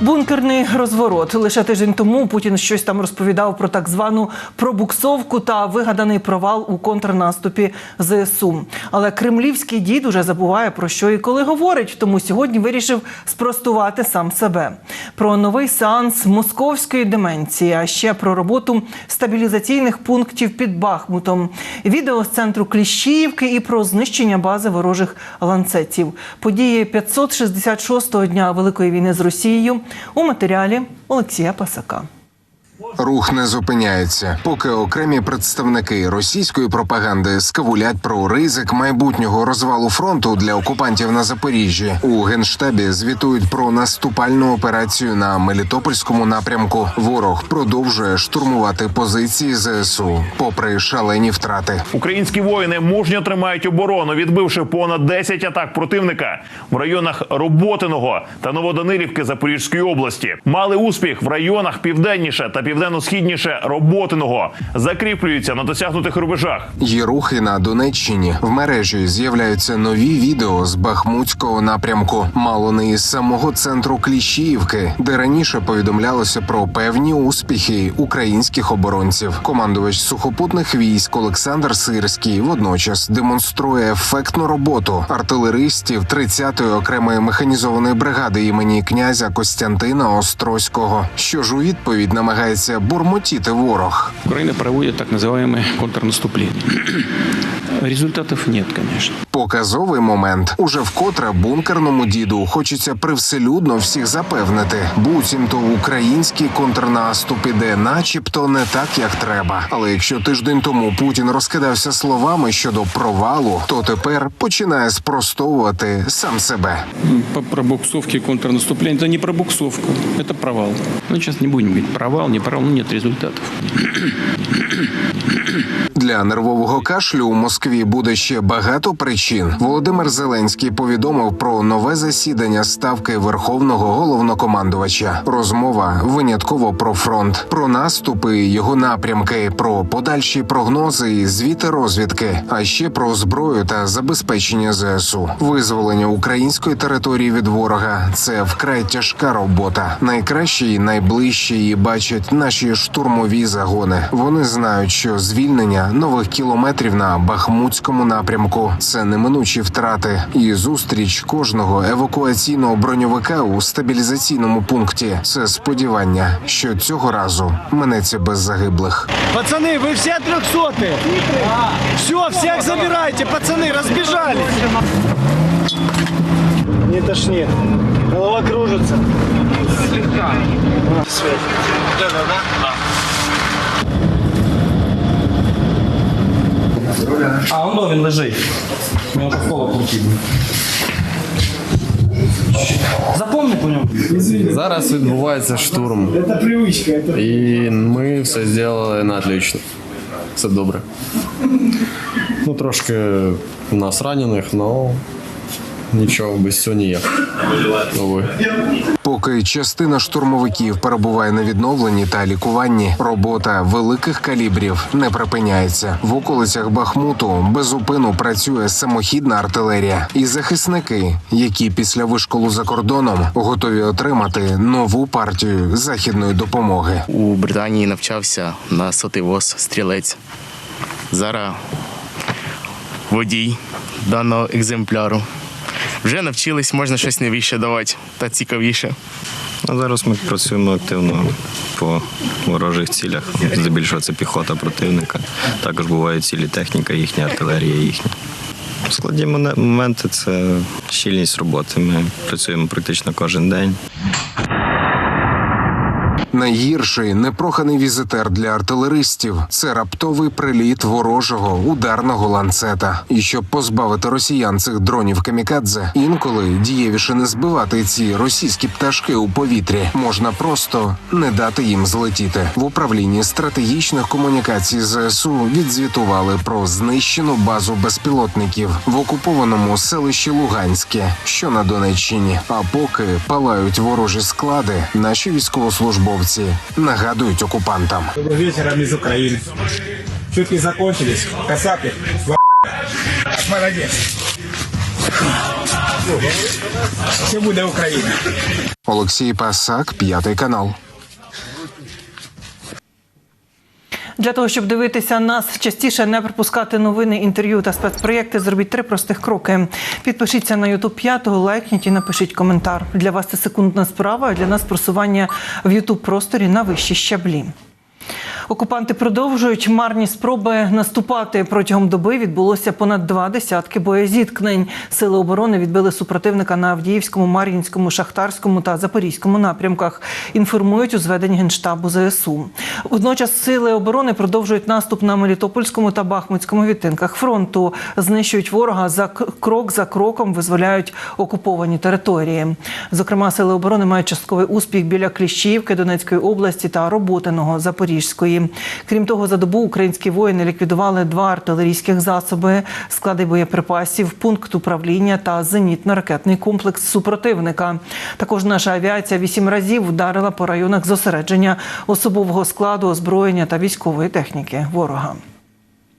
Бункерний розворот. Лише тиждень тому Путін щось там розповідав про так звану пробуксовку та вигаданий провал у контрнаступі ЗСУ. Але кремлівський дід уже забуває про що і коли говорить. Тому сьогодні вирішив спростувати сам себе. Про новий сеанс московської деменції, а ще про роботу стабілізаційних пунктів під Бахмутом. Відео з центру Кліщіївки і про знищення бази ворожих ланцетів. Події 566-го дня Великої війни з Росією у матеріалі Олексія Пасака. Рух не зупиняється, поки окремі представники російської пропаганди скавулять про ризик майбутнього розвалу фронту для окупантів на Запоріжжі. У генштабі звітують про наступальну операцію на Мелітопольському напрямку. Ворог продовжує штурмувати позиції ЗСУ, попри шалені втрати. Українські воїни мужньо тримають оборону, відбивши понад 10 атак противника в районах Роботиного та Новоданилівки Запорізької області. Мали успіх в районах південніше та південно-східніше Роботиного. Закріплюються на досягнутих рубежах. Є рухи на Донеччині. В мережі з'являються нові відео з Бахмутського напрямку, мало не із самого центру Кліщіївки, де раніше повідомлялося про певні успіхи українських оборонців. Командувач сухопутних військ Олександр Сирський водночас демонструє ефектну роботу артилеристів 30-ї окремої механізованої бригади імені князя Костянтина Острозького, що ж у відповідь намагається бурмотіти ворог. Украина проводит так называемое контрнаступление. Результатов нет, конечно. Показовий момент. Уже вкотре бункерному діду хочеться привселюдно всіх запевнити. Буцімто український контрнаступ іде, начебто не так, як треба. Але якщо тиждень тому Путін розкидався словами щодо провалу, то тепер починає спростовувати сам себе. По пробуксовке контрнаступления. Это не пробуксовка, это провал. Ну, сейчас не будем говорить провал, не провал, равно нет результатов. Для нервового кашлю у Москві буде ще багато причин. Володимир Зеленський повідомив про нове засідання ставки верховного головнокомандувача. Розмова винятково про фронт, про наступи, його напрямки, про подальші прогнози і звіти розвідки, а ще про зброю та забезпечення ЗСУ. Визволення української території від ворога це вкрай тяжка робота. Найкраще і найближче її бачать наші штурмові загони. Вони знають, що звільнення нових кілометрів на Бахмутському напрямку це неминучі втрати, і зустріч кожного евакуаційного броньовика у стабілізаційному пункті. Це сподівання, що цього разу минеться без загиблих. Пацаны, вы все трехсотые? Все, всех забирайте, пацаны, разбежались. Не тошнит. Голова кружится. А он він лежить. У нього школа потрібна. Запомни по ньому. Зараз відбувається штурм, Это привычка. Это... і ми все зробили на отлично. Все добре. Ну, трошки у нас ранених, але нічого без цього ніяк. Поки частина штурмовиків перебуває на відновленні та лікуванні, робота великих калібрів не припиняється. В околицях Бахмуту безупину працює самохідна артилерія і захисники, які після вишколу за кордоном готові отримати нову партію західної допомоги. У Британії навчався на сотий воз стрілець. Зараз водій даного екземпляру. Вже навчились, можна щось новіше давати та цікавіше. А зараз ми працюємо активно по ворожих цілях. Здебільшого це піхота противника. Також бувають цілі техніка, їхня артилерія їхня. Складні моменти це щільність роботи. Ми працюємо практично кожен день. Найгірший непроханий візитер для артилеристів це раптовий приліт ворожого ударного ланцета. І щоб позбавити росіян цих дронів камікадзе, інколи дієвіше не збивати ці російські пташки у повітрі. Можна просто не дати їм злетіти. В управлінні стратегічних комунікацій ЗСУ відзвітували про знищену базу безпілотників в окупованому селищі Луганське, що на Донеччині. А поки палають ворожі склади, наші військовослужбовці нагадують окупантам. Вечора вечер, України. Шутки закончились. Касапи, Молодець. Все буде Україна. Олексій Пасак, п'ятий канал. Для того, щоб дивитися нас частіше, не пропускати новини, інтерв'ю та спецпроєкти, зробіть три простих кроки. Підпишіться на YouTube 5, лайкніть і напишіть коментар. Для вас це секундна справа, а для нас просування в YouTube просторі на вищі щаблі. Окупанти продовжують марні спроби наступати. Протягом доби відбулося понад два десятки боєзіткнень. Сили оборони відбили супротивника на Авдіївському, Мар'їнському, Шахтарському та Запорізькому напрямках. Інформують у зведенні генштабу ЗСУ. Водночас сили оборони продовжують наступ на Мелітопольському та Бахмутському відтинках фронту. Знищують ворога за крок за кроком, визволяють окуповані території. Зокрема, сили оборони мають частковий успіх біля Кліщіївки Донецької області та Роботиного Запорізької. Крім того, за добу українські воїни ліквідували два артилерійських засоби, склади боєприпасів, пункт управління та зенітно-ракетний комплекс супротивника. Також наша авіація вісім разів вдарила по районах зосередження особового складу, озброєння та військової техніки ворога.